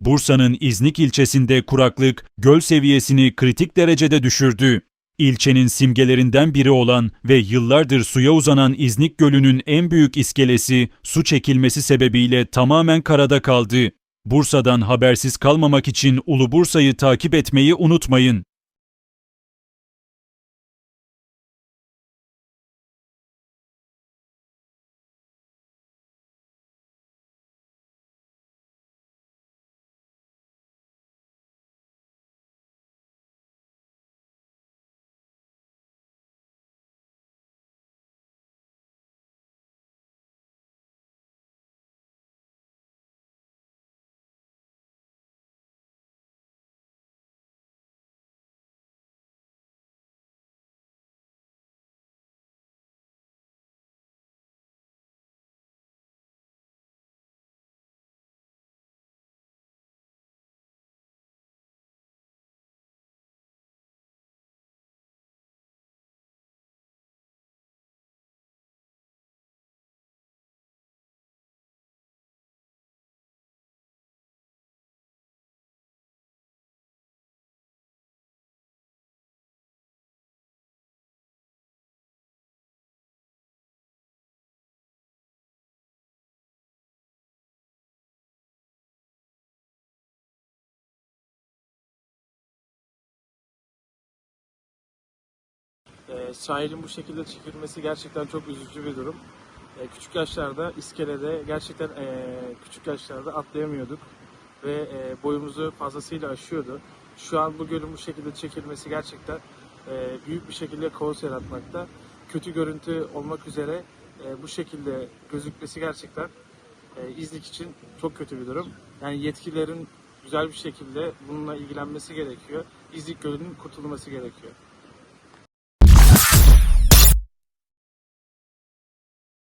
Bursa'nın İznik ilçesinde kuraklık göl seviyesini kritik derecede düşürdü. İlçenin simgelerinden biri olan ve yıllardır suya uzanan İznik Gölü'nün en büyük iskelesi su çekilmesi sebebiyle tamamen karada kaldı. Bursa'dan habersiz kalmamak için Ulu Bursa'yı takip etmeyi unutmayın. Ee, sahilin bu şekilde çekilmesi gerçekten çok üzücü bir durum. Ee, küçük yaşlarda iskelede gerçekten ee, küçük yaşlarda atlayamıyorduk ve ee, boyumuzu fazlasıyla aşıyordu. Şu an bu gölün bu şekilde çekilmesi gerçekten ee, büyük bir şekilde kaos yaratmakta. Kötü görüntü olmak üzere ee, bu şekilde gözükmesi gerçekten ee, İznik için çok kötü bir durum. Yani yetkililerin güzel bir şekilde bununla ilgilenmesi gerekiyor. İznik Gölü'nün kurtulması gerekiyor.